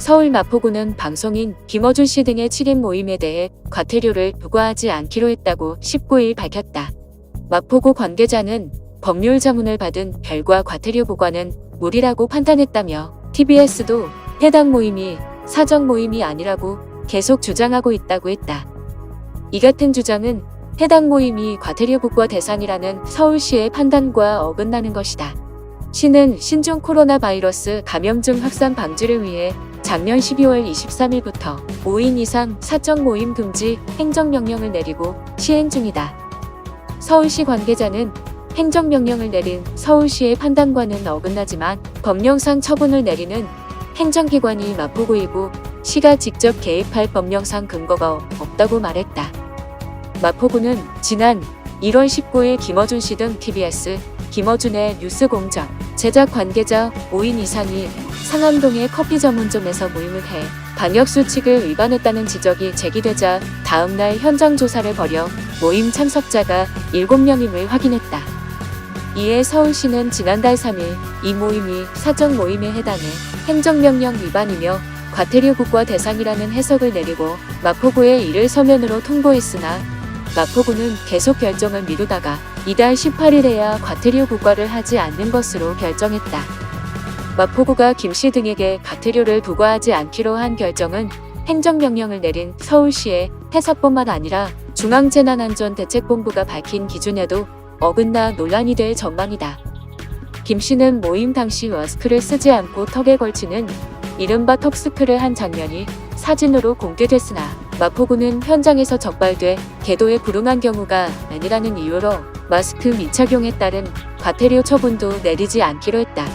서울 마포구는 방송인 김어준 씨 등의 7인 모임에 대해 과태료를 부과하지 않기로 했다고 19일 밝혔다. 마포구 관계자는 법률 자문을 받은 별과 과태료 부과는 무리라고 판단했다며 TBS도 해당 모임이 사적 모임이 아니라고 계속 주장하고 있다고 했다. 이 같은 주장은 해당 모임이 과태료 부과 대상이라는 서울시의 판단과 어긋나는 것이다. 시는 신종 코로나 바이러스 감염증 확산 방지를 위해 작년 12월 23일부터 5인 이상 사적 모임 금지 행정명령을 내리고 시행 중이다. 서울시 관계자는 행정명령을 내린 서울시의 판단과는 어긋나지만 법령상 처분을 내리는 행정기관이 마포구이고 시가 직접 개입할 법령상 근거가 없다고 말했다. 마포구는 지난 1월 19일 김어준 씨 등 TBS 김어준의 뉴스공장 제작 관계자 5인 이상이 상암동의 커피 전문점에서 모임을 해 방역수칙을 위반했다는 지적이 제기되자 다음날 현장 조사를 벌여 모임 참석자가 7명임을 확인했다. 이에 서울시는 지난달 3일 이 모임이 사적 모임에 해당해 행정명령 위반이며 과태료 부과 대상이라는 해석을 내리고 마포구에 이를 서면으로 통보했으나 마포구는 계속 결정을 미루다가 이달 18일에야 과태료 부과를 하지 않는 것으로 결정했다. 마포구가 김씨 등에게 과태료를 부과하지 않기로 한 결정은 행정명령을 내린 서울시의 해석뿐만 아니라 중앙재난안전대책본부가 밝힌 기준에도 어긋나 논란이 될 전망이다. 김 씨는 모임 당시 마스크를 쓰지 않고 턱에 걸치는 이른바 턱스크를 한 장면이 사진으로 공개됐으나 마포구는 현장에서 적발돼 계도에 불응한 경우가 아니라는 이유로 마스크 미착용에 따른 과태료 처분도 내리지 않기로 했다.